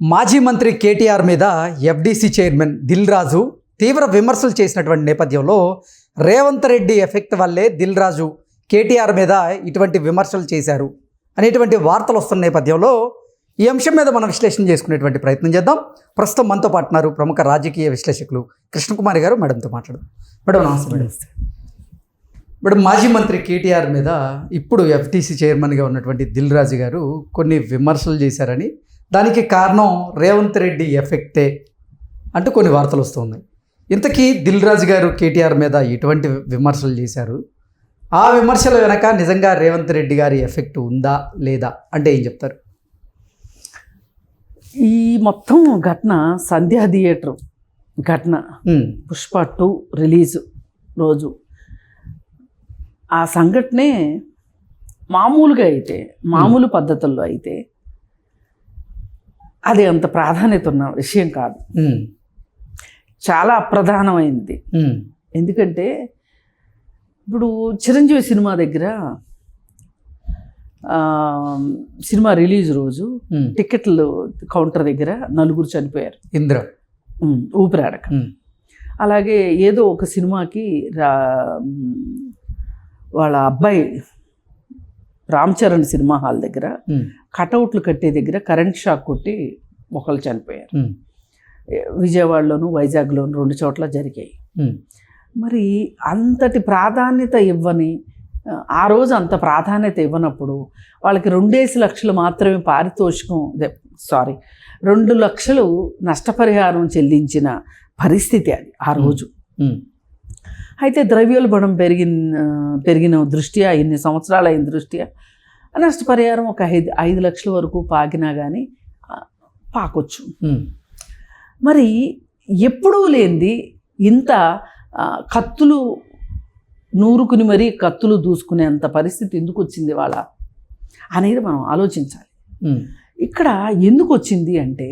మాజీ మంత్రి కేటీఆర్ మీద ఎఫ్డీసీ చైర్మన్ దిల్ రాజు తీవ్ర విమర్శలు చేసినటువంటి నేపథ్యంలో రేవంత్ రెడ్డి ఎఫెక్ట్ వల్లే దిల్ రాజు కేటీఆర్ మీద ఇటువంటి విమర్శలు చేశారు అనేటువంటి వార్తలు వస్తున్న నేపథ్యంలో ఈ అంశం మీద మనం విశ్లేషణ చేసుకునేటువంటి ప్రయత్నం చేద్దాం. ప్రస్తుతం మనతో పాటున్నారు ప్రముఖ రాజకీయ విశ్లేషకులు కృష్ణకుమారి గారు. మేడంతో మాట్లాడదాం. మేడం నమస్తే మేడం. మేడం మాజీ మంత్రి కేటీఆర్ మీద ఇప్పుడు ఎఫ్టీసీ చైర్మన్గా ఉన్నటువంటి దిల్ రాజు గారు కొన్ని విమర్శలు చేశారని దానికి కారణం రేవంత్ రెడ్డి ఎఫెక్టే అంటూ కొన్ని వార్తలు వస్తున్నాయి. ఇంతకీ దిల్ రాజు గారు కేటీఆర్ మీద ఎటువంటి విమర్శలు చేశారు? ఆ విమర్శల వెనక నిజంగా రేవంత్ రెడ్డి గారి ఎఫెక్ట్ ఉందా లేదా అంటే ఏం చెప్తారు? ఈ మొత్తం ఘటన సంధ్యా థియేటర్ ఘటన. పుష్ప టూ రిలీజ్ రోజు. ఆ సంఘటనే మామూలుగా అయితే మామూలు పద్ధతుల్లో అయితే అది అంత ప్రాధాన్యత ఉన్న విషయం కాదు. చాలా అప్రధానమైంది. ఎందుకంటే ఇప్పుడు చిరంజీవి సినిమా దగ్గర సినిమా రిలీజ్ రోజు. టికెట్లు కౌంటర్ దగ్గర నలుగురు చనిపోయారు. ఇంద్ర. ఊపిరాడక అలాగే ఏదో ఒక సినిమాకి వాళ్ళ అబ్బాయి రామ్ చరణ్ సినిమా హాల్ దగ్గర కటౌట్లు కట్టే దగ్గర కరెంట్ షాక్ కొట్టి ఒకళ్ళు చనిపోయారు. విజయవాడలోను వైజాగ్లోను రెండు చోట్ల జరిగాయి. మరి అంతటి ప్రాధాన్యత ఇవ్వని ఆ, రోజు అంత ప్రాధాన్యత ఇవ్వనప్పుడు వాళ్ళకి రెండేసి లక్షలు మాత్రమే పారితోషికం సారీ రెండు లక్షలు నష్టపరిహారం చెల్లించిన పరిస్థితి అది ఆ రోజు. అయితే ద్రవ్యోల్బణం పెరిగిన పెరిగిన దృష్ట్యా ఇన్ని సంవత్సరాలు అయిన దృష్ట్యా నష్టపరిహారం ఒక ఐదు ఐదు లక్షల వరకు పాకినా కానీ పాకొచ్చు. మరి ఎప్పుడూ లేనిది ఇంత కత్తులు నూరుకుని మరీ కత్తులు దూసుకునేంత పరిస్థితి ఎందుకు వచ్చింది వాళ్ళ అనేది మనం ఆలోచించాలి. ఇక్కడ ఎందుకు వచ్చింది అంటే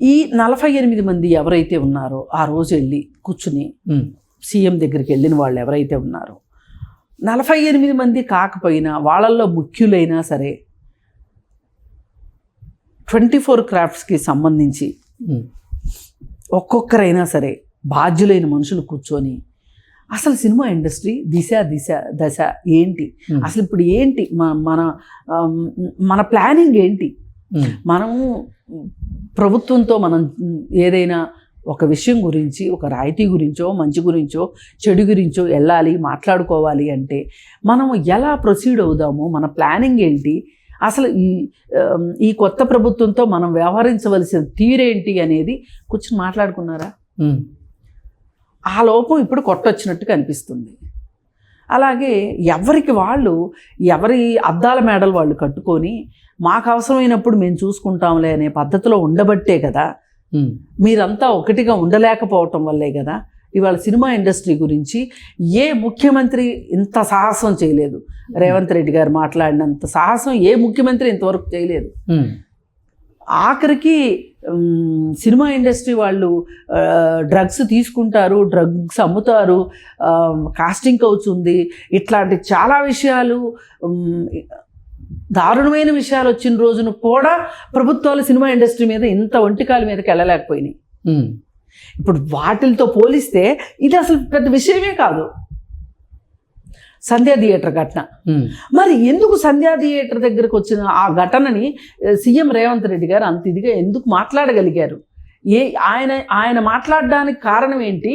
ఈ నలభై ఎనిమిది మంది ఎవరైతే ఉన్నారో ఆ రోజు వెళ్ళి కూర్చుని సీఎం దగ్గరికి వెళ్ళిన వాళ్ళు ఎవరైతే ఉన్నారో నలభై ఎనిమిది మంది కాకపోయినా వాళ్ళల్లో ముఖ్యులైనా సరే ట్వంటీ ఫోర్ క్రాఫ్ట్స్కి సంబంధించి ఒక్కొక్కరైనా సరే బాధ్యులైన మనుషులు కూర్చొని అసలు సినిమా ఇండస్ట్రీ దిశ దిశ దశ ఏంటి? అసలు ఇప్పుడు ఏంటి? మన మన ప్లానింగ్ ఏంటి? మనము ప్రభుత్వంతో మనం ఏదైనా ఒక విషయం గురించి ఒక రాయితీ గురించో మంచి గురించో చెడు గురించో వెళ్ళాలి మాట్లాడుకోవాలి అంటే మనం ఎలా ప్రొసీడ్ అవుదాము మన ప్లానింగ్ ఏంటి? అసలు ఈ ఈ కొత్త ప్రభుత్వంతో మనం వ్యవహరించవలసిన తీరేంటి అనేది కూర్చొని మాట్లాడుకున్నారా? ఆ లోపం ఇప్పుడు కొట్టొచ్చినట్టుగా అనిపిస్తుంది అలాగే ఎవరికి వాళ్ళు ఎవరి అద్దాల మేడలు వాళ్ళు కట్టుకొని మాకు అవసరమైనప్పుడు మేము చూసుకుంటాంలే అనే పద్ధతిలో ఉండబట్టే కదా మీరంతా ఒకటిగా ఉండలేకపోవటం వల్లే కదా ఇవాళ సినిమా ఇండస్ట్రీ గురించి ఏ ముఖ్యమంత్రి ఇంత సాహసం చేయలేదు. రేవంత్ రెడ్డి గారు మాట్లాడినంత సాహసం ఏ ముఖ్యమంత్రి ఇంతవరకు చేయలేదు. ఆఖరికి సినిమా ఇండస్ట్రీ వాళ్ళు డ్రగ్స్ తీసుకుంటారు డ్రగ్స్ అమ్ముతారు కాస్టింగ్ కౌచ్ ఉంది ఇట్లాంటి చాలా విషయాలు దారుణమైన విషయాలు వచ్చిన రోజున కూడా ప్రభుత్వాలు సినిమా ఇండస్ట్రీ మీద ఇంత ఒంటికాల మీదకి వెళ్ళలేకపోయినాయి. ఇప్పుడు వాటిలతో పోలిస్తే ఇది అసలు పెద్ద విషయమే కాదు. సంధ్యా థియేటర్ ఘటన. మరి ఎందుకు సంధ్యా థియేటర్ దగ్గరకు వచ్చిన ఆ ఘటనని సీఎం రేవంత్ రెడ్డి గారు అంత ఇదిగా ఎందుకు మాట్లాడగలిగారు? ఏ ఆయన ఆయన మాట్లాడడానికి కారణం ఏంటి?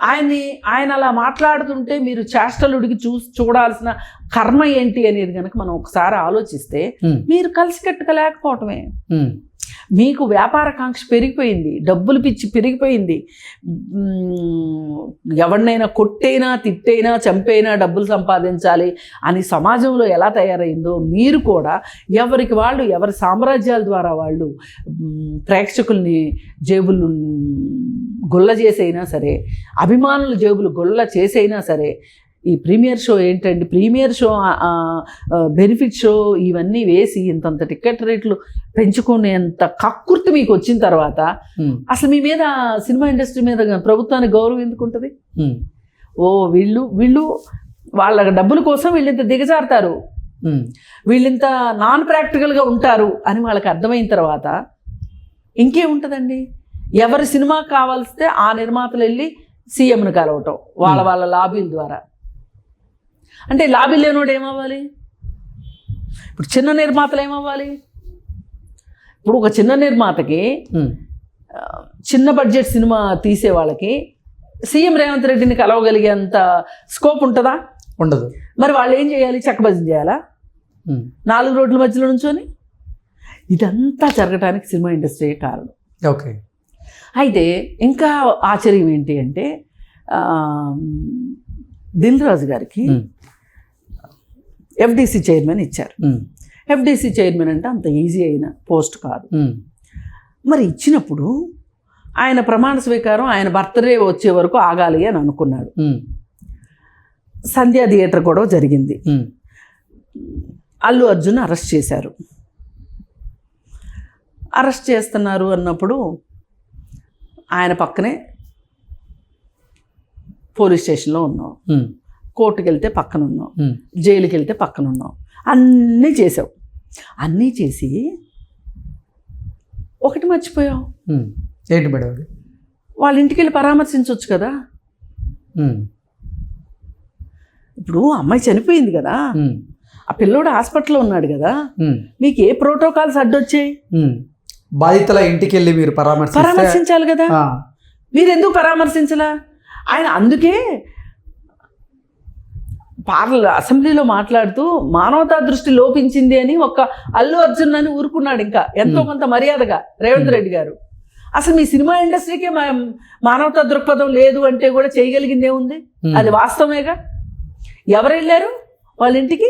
ఆయన్ని ఆయన అలా మాట్లాడుతుంటే మీరు చేష్టలుడికి చూ చూడాల్సిన కర్మ ఏంటి అనేది కనుక మనం ఒకసారి ఆలోచిస్తే మీరు కలిసికట్టుగా లేకపోవటమే మీకు వ్యాపార కాంక్ష పెరిగిపోయింది డబ్బులు పిచ్చి పెరిగిపోయింది. ఎవరినైనా కొట్టైనా తిట్టైనా చంపైనా డబ్బులు సంపాదించాలి అని సమాజంలో ఎలా తయారైందో మీరు కూడా ఎవరికి వాళ్ళు ఎవరి సామ్రాజ్యాల ద్వారా వాళ్ళు ప్రేక్షకుల్ని జేబులు గొల్ల చేసైనా సరే అభిమానుల జేబులు గొల్ల చేసైనా సరే ఈ ప్రీమియర్ షో ఏంటండి? ప్రీమియర్ షో బెనిఫిట్ షో ఇవన్నీ వేసి ఇంతంత టికెట్ రేట్లు పెంచుకునేంత కక్కుర్తి మీకు వచ్చిన తర్వాత అసలు మీ మీద సినిమా ఇండస్ట్రీ మీద ప్రభుత్వానికి గౌరవం ఎందుకు ఉంటుంది? ఉమ్, ఓ వీళ్ళు వీళ్ళు వాళ్ళ డబ్బుల కోసం వీళ్ళు ఇంత దిగజారుతారు వీళ్ళింత నాన్ ప్రాక్టికల్గా ఉంటారు అని వాళ్ళకి అర్థమైన తర్వాత ఇంకేముంటుందండి ఎవరి సినిమా కావాల్స్తే ఆ నిర్మాతలు వెళ్ళి సీఎంను కలవటం వాళ్ళ వాళ్ళ లాబీల ద్వారా. అంటే లాబీ లేనోడు ఏమవ్వాలి? ఇప్పుడు చిన్న నిర్మాతలు ఏమవ్వాలి? ఇప్పుడు ఒక చిన్న నిర్మాతకి చిన్న బడ్జెట్ సినిమా తీసే వాళ్ళకి సీఎం రేవంత్ రెడ్డిని కలవగలిగేంత స్కోప్ ఉంటుందా? ఉండదు. మరి వాళ్ళు ఏం చేయాలి? చక్కబజం చేయాలా? నాలుగు రోడ్ల మధ్యలో నుంచొని? ఇదంతా జరగడానికి సినిమా ఇండస్ట్రీ కారణం. ఓకే. అయితే ఇంకా ఆశ్చర్యం ఏంటి అంటే దిల్ రాజు గారికి ఎఫ్డిసి చైర్మన్ ఇచ్చారు. ఎఫ్డిసి చైర్మన్ అంటే అంత ఈజీ అయిన పోస్ట్ కాదు. మరి ఇచ్చినప్పుడు ఆయన ప్రమాణ స్వీకారం ఆయన బర్త్డే వచ్చే వరకు ఆగాలి అని అనుకున్నాడు. సంధ్యా థియేటర్ కూడా జరిగింది. అల్లు అర్జున్ అరెస్ట్ చేశారు. అరెస్ట్ చేస్తున్నారు అన్నప్పుడు ఆయన పక్కనే పోలీస్ స్టేషన్లో ఉన్నాం. కోర్టుకి వెళ్తే పక్కన ఉన్నాం జైలుకి వెళ్తే పక్కన ఉన్నాం అన్నీ చేసావు అన్నీ చేసి ఒకటి మర్చిపోయావు. ఏంటి మేడం వాళ్ళ ఇంటికి వెళ్ళి పరామర్శించవచ్చు కదా ఇప్పుడు అమ్మాయి చనిపోయింది కదా. ఆ పిల్లోడు హాస్పిటల్లో ఉన్నాడు కదా. మీకు ఏ ప్రోటోకాల్స్ అడ్డొచ్చాయి. బాధితుల ఇంటికి వెళ్ళి మీరు పరామర్శించాలి కదా. మీరు ఎందుకు పరామర్శించలా? ఆయన అందుకే పార్ల అసెంబ్లీలో మాట్లాడుతూ మానవతా దృష్టి లోపించింది అని ఒక అల్లు అర్జున్ అని ఊరుకున్నాడు ఇంకా ఎంతో కొంత మర్యాదగా రేవంత్ రెడ్డి గారు. అసలు మీ సినిమా ఇండస్ట్రీకే మా మానవతా దృక్పథం లేదు అంటే కూడా చేయగలిగింది ఏముంది? ఉమ్, అది వాస్తవమేగా? ఎవరు వెళ్ళారు వాళ్ళ ఇంటికి?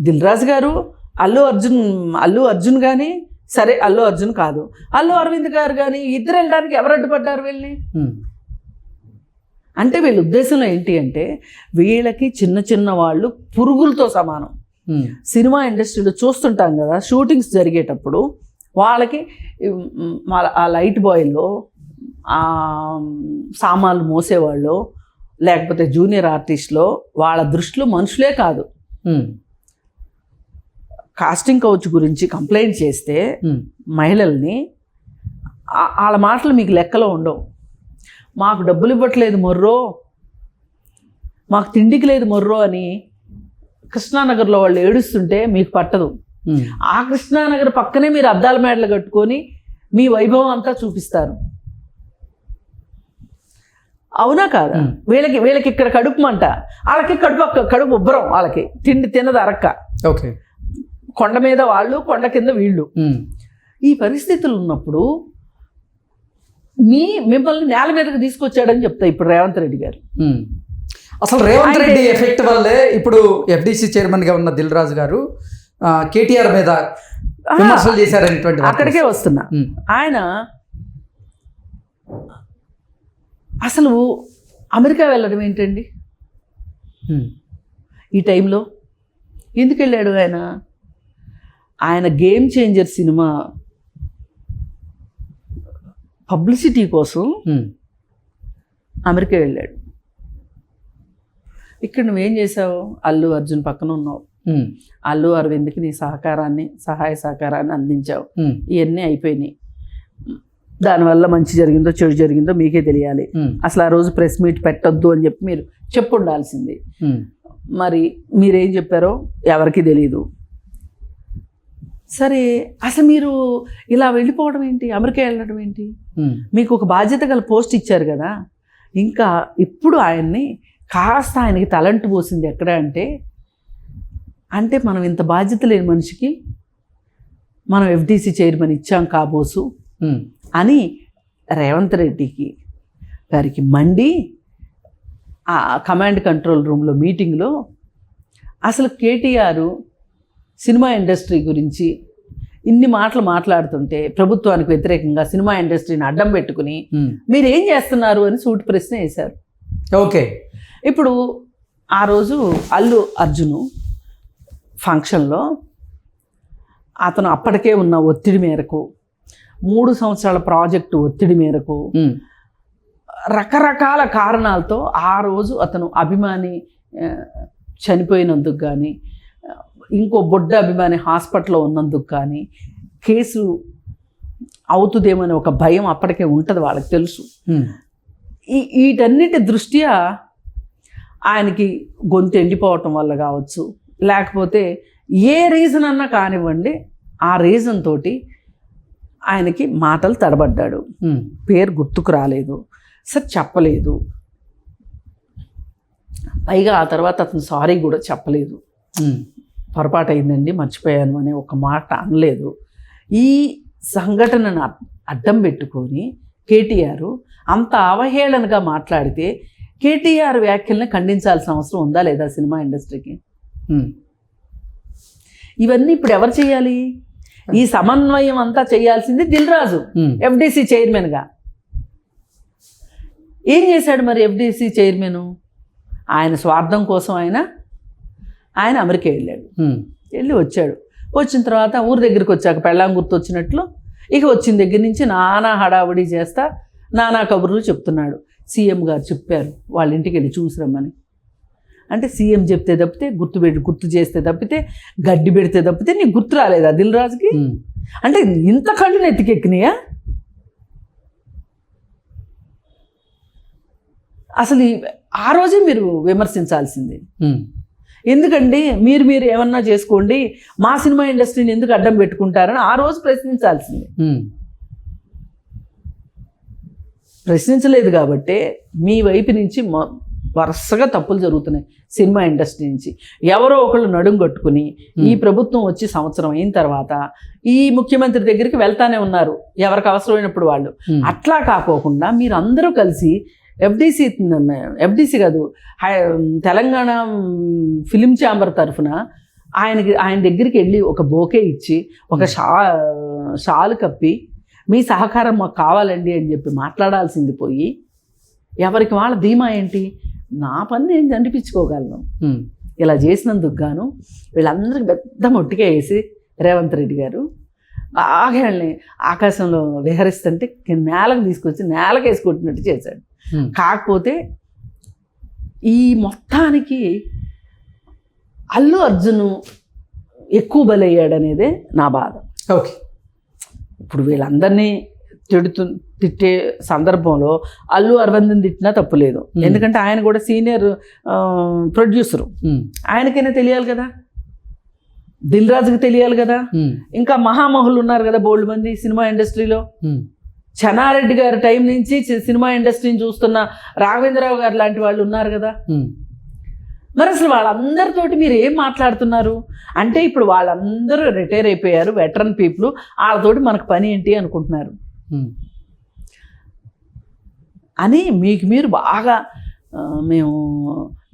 దిల్ రాజు గారు అల్లు అర్జున్ అల్లు అర్జున్ కానీ సరే అల్లు అర్జున్ కాదు. అల్లు అరవింద్ గారు కానీ ఇద్దరు వెళ్ళడానికి ఎవరు అడ్డుపడ్డారు వీళ్ళని? అంటే వీళ్ళ ఉద్దేశంలో ఏంటి అంటే వీళ్ళకి చిన్న చిన్న వాళ్ళు పురుగులతో సమానం. సినిమా ఇండస్ట్రీలో చూస్తుంటాం కదా షూటింగ్స్ జరిగేటప్పుడు వాళ్ళకి ఆ లైట్ బాయ్లో ఆ సామాన్లు మోసేవాళ్ళు లేకపోతే జూనియర్ ఆర్టిస్ట్లో వాళ్ళ దృష్టిలో మనుషులే కాదు. కాస్టింగ్ కౌచ్ గురించి కంప్లైంట్ చేస్తే ఉమ్, మహిళల్ని వాళ్ళ మాటలు మీకు లెక్కలో ఉండవు. మాకు డబ్బులు ఇవ్వట్లేదు మొర్రో మాకు తిండికి లేదు మొర్రో అని కృష్ణానగర్లో వాళ్ళు ఏడుస్తుంటే మీకు పట్టదు. ఉమ్, ఆ కృష్ణానగర్ పక్కనే మీరు అద్దాల మేడలు కట్టుకొని మీ వైభవం అంతా చూపిస్తారు. అవునా కాదా? మ్. వీళ్ళకి వీళ్ళకి ఇక్కడ కడుపు మంట వాళ్ళకి కడుపు కడుపు ఉబ్బరం వాళ్ళకి. తిండి తినదు అరక్క. ఓకే కొండ మీద వాళ్ళు కొండ కింద వీళ్ళు. ఈ పరిస్థితులు ఉన్నప్పుడు మీ మిమ్మల్ని నేల మీదకి తీసుకొచ్చాడని చెప్తా ఇప్పుడు రేవంత్ రెడ్డి గారు. అసలు రేవంత్ రెడ్డి ఎఫెక్ట్ వల్లే ఇప్పుడు ఎఫ్డిసి చైర్మన్గా ఉన్న దిల్ రాజు గారు కేటీఆర్ మీద విమర్శలు చేశారనేటువంటి. అక్కడికే వస్తున్నా. ఆయన అసలు అమెరికా వెళ్ళడం ఏంటండి? ఈ టైంలో ఎందుకు వెళ్ళాడు ఆయన? ఆయన గేమ్ చేంజర్ సినిమా పబ్లిసిటీ కోసం అమెరికా వెళ్ళాడు. ఇక్కడ నువ్వేం చేసావు అల్లు అర్జున్ పక్కన ఉన్నావు. అల్లు అరవింద్కి నీ సహకారాన్ని సహాయ సహకారాన్ని అందించావు. ఇవన్నీ అయిపోయినాయి. దానివల్ల మంచి జరిగిందో చెడు జరిగిందో మీకే తెలియాలి. అసలు ఆ రోజు ప్రెస్ మీట్ పెట్టొద్దు అని చెప్పి మీరు చెప్పు ఉండాల్సింది మరి మీరేం చెప్పారో ఎవరికి తెలియదు సరే అసలు మీరు ఇలా వెళ్ళిపోవడం ఏంటి? అమెరికా వెళ్ళడం ఏంటి? మీకు ఒక బాధ్యత గల పోస్ట్ ఇచ్చారు కదా. ఇంకా ఇప్పుడు ఆయన్ని కాస్త ఆయనకి తలంటు పోసింది ఎక్కడ అంటే అంటే మనం ఇంత బాధ్యత లేని మనిషికి మనం ఎఫ్డీసీ చైర్మన్ ఇచ్చాం కాబోసు అని రేవంత్ రెడ్డికి గారికి మండి ఆ కమాండ్ కంట్రోల్ రూమ్లో మీటింగ్లో అసలు కేటీఆర్ సినిమా ఇండస్ట్రీ గురించి ఇన్ని మాటలు మాట్లాడుతుంటే ప్రభుత్వానికి వ్యతిరేకంగా సినిమా ఇండస్ట్రీని అడ్డం పెట్టుకుని. మీరు ఏం చేస్తున్నారు అని సూటి ప్రశ్న వేశారు. ఓకే. ఇప్పుడు ఆ రోజు అల్లు అర్జును ఫంక్షన్లో అతను అప్పటికే ఉన్న ఒత్తిడి మేరకు మూడు సంవత్సరాల ప్రాజెక్టు ఒత్తిడి మేరకు రకరకాల కారణాలతో ఆ రోజు అతను అభిమాని చనిపోయినందుకు కానీ ఇంకో బొడ్డ అభిమాని హాస్పిటల్లో ఉన్నందుకు కానీ కేసు అవుతుందేమనే ఒక భయం అప్పటికే ఉంటుంది వాళ్ళకి తెలుసు. వీటన్నిటి దృష్ట్యా ఆయనకి గొంతు ఎండిపోవటం వల్ల కావచ్చు. లేకపోతే ఏ రీజన్ అన్నా కానివ్వండి ఆ రీజన్ తోటి ఆయనకి మాటలు తడబడ్డాడు. పేరు గుర్తుకు రాలేదు. సార్ చెప్పలేదు. పైగా ఆ తర్వాత అతను సారీ కూడా చెప్పలేదు. పొరపాటు అయిందండి మర్చిపోయాను అనే ఒక మాట అనలేదు. ఈ సంఘటనను అడ్- అడ్డం పెట్టుకొని కేటీఆర్ అంత అవహేళనగా మాట్లాడితే కేటీఆర్ వ్యాఖ్యల్ని ఖండించాల్సిన అవసరం ఉందా లేదా సినిమా ఇండస్ట్రీకి? ఇవన్నీ ఇప్పుడు ఎవరు చేయాలి? ఈ సమన్వయం అంతా చేయాల్సింది దిల్ రాజు ఉమ్, ఎఫ్డీసీ చైర్మన్గా. ఏం చేశాడు మరి ఎఫ్డీసీ చైర్మన్? ఆయన స్వార్థం కోసం ఆయన ఆయన అమెరికా వెళ్ళాడు. వెళ్ళి వచ్చాడు. వచ్చిన తర్వాత ఊరి దగ్గరికి వచ్చాక పెళ్ళాం గుర్తు వచ్చినట్లు ఇక వచ్చిన దగ్గర నుంచి నానా హడావుడి చేస్తా నానా కబుర్లు చెప్తున్నాడు. సీఎం గారు చెప్పారు వాళ్ళ ఇంటికి వెళ్ళి చూసిరమ్మని. అంటే సీఎం చెప్తే తప్పితే గుర్తు పెట్టి గుర్తు చేస్తే తప్పితే గడ్డి పెడితే తప్పితే నీకు గుర్తు రాలేదా దిల్ రాజుకి అంటే ఇంత కళ్ళు నెత్తికెక్కినాయా అసలు ఆ రోజే మీరు విమర్శించాల్సింది. ఎందుకండి? మీరు మీరు ఏమన్నా చేసుకోండి. మా సినిమా ఇండస్ట్రీని ఎందుకు అడ్డం పెట్టుకుంటారని ఆ రోజు ప్రశ్నించాల్సింది. ప్రశ్నించలేదు కాబట్టి మీ వైపు నుంచి వరుసగా తప్పులు జరుగుతున్నాయి సినిమా ఇండస్ట్రీ నుంచి. ఎవరో ఒకళ్ళు నడుం కట్టుకుని ఈ ప్రభుత్వం వచ్చి సంవత్సరం అయిన తర్వాత ఈ ముఖ్యమంత్రి దగ్గరికి వెళ్తానే ఉన్నారు. ఎవరికి అవసరమైనప్పుడు వాళ్ళు. అట్లా కాకోకుండా మీరు అందరూ కలిసి ఎఫ్డిసి ఎఫ్డిసి కాదు. హై- తెలంగాణ ఫిలిం ఛాంబర్ తరఫున ఆయనకి ఆయన దగ్గరికి వెళ్ళి ఒక బోకే ఇచ్చి ఒక షా షాలు కప్పి మీ సహకారం మాకు కావాలండి అని చెప్పి మాట్లాడాల్సింది పోయి ఎవరికి వాళ్ళ ధీమా ఏంటి? నా పని నేను అనిపించుకోగలను ఉమ్, ఇలా చేసినందుకు గాను వీళ్ళందరికీ పెద్ద మొట్టిగా వేసి రేవంత్ రెడ్డి గారు బాగా ఆకాశంలో విహరిస్తుంటే నేలకు తీసుకొచ్చి నేలకు వేసి కొట్టినట్టు చేశాడు. కాకపోతే ఈ మొత్తానికి అల్లు అర్జున్ ఎక్కువ బలయ్యాడు అనేదే నా బాధ. ఓకే. ఇప్పుడు వీళ్ళందరినీ తిడుతు తిట్టే సందర్భంలో అల్లు అరవింద్ని తిట్టినా తప్పులేదు Hmm. ఎందుకంటే ఆయన కూడా సీనియర్ ప్రొడ్యూసరు. ఉమ్, ఆయనకైనా తెలియాలి కదా? దిల్ రాజుకి తెలియాలి కదా? ఇంకా మహామహులు ఉన్నారు కదా బోల్డ్ మంది సినిమా ఇండస్ట్రీలో? చెన్నారెడ్డి గారి టైం నుంచి సినిమా ఇండస్ట్రీని చూస్తున్న రాఘవేంద్రరావు గారు లాంటి వాళ్ళు ఉన్నారు కదా. మరి అసలు వాళ్ళందరితోటి మీరు ఏం మాట్లాడుతున్నారు? అంటే ఇప్పుడు వాళ్ళందరూ రిటైర్ అయిపోయారు వెటరన్ పీపుల్ వాళ్ళతోటి మనకు పని ఏంటి అనుకుంటున్నారు? అని మీకు మీరు బాగా మేము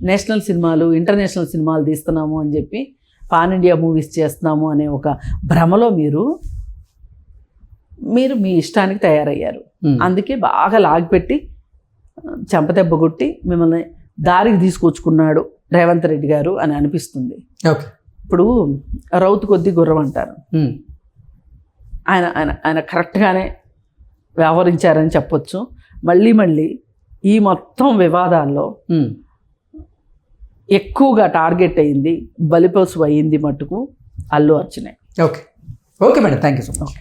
నేషనల్ సినిమాలు ఇంటర్నేషనల్ సినిమాలు తీస్తున్నాము అని చెప్పి పాన్ ఇండియా మూవీస్ చేస్తున్నాము అనే ఒక భ్రమలో మీరు మీరు మీ ఇష్టానికి తయారయ్యారు. ఉమ్, అందుకే బాగా లాగిపెట్టి చెంపదెబ్బ కొట్టి మిమ్మల్ని దారికి తీసుకొచ్చుకున్నాడు రేవంత్ రెడ్డి గారు అని అనిపిస్తుంది. ఓకే. ఇప్పుడు రౌతు కొద్ది గుర్రం అంటారు. ఉమ్, ఆయన ఆయన ఆయన కరెక్ట్గానే వ్యవహరించారని చెప్పొచ్చు. మళ్ళీ మళ్ళీ ఈ మొత్తం వివాదాల్లో ఉమ్, ఎక్కువగా టార్గెట్ అయింది బలిపసు అయింది మట్టుకు అల్లు అర్జునే. Okay. Okay madam. Thank you so much.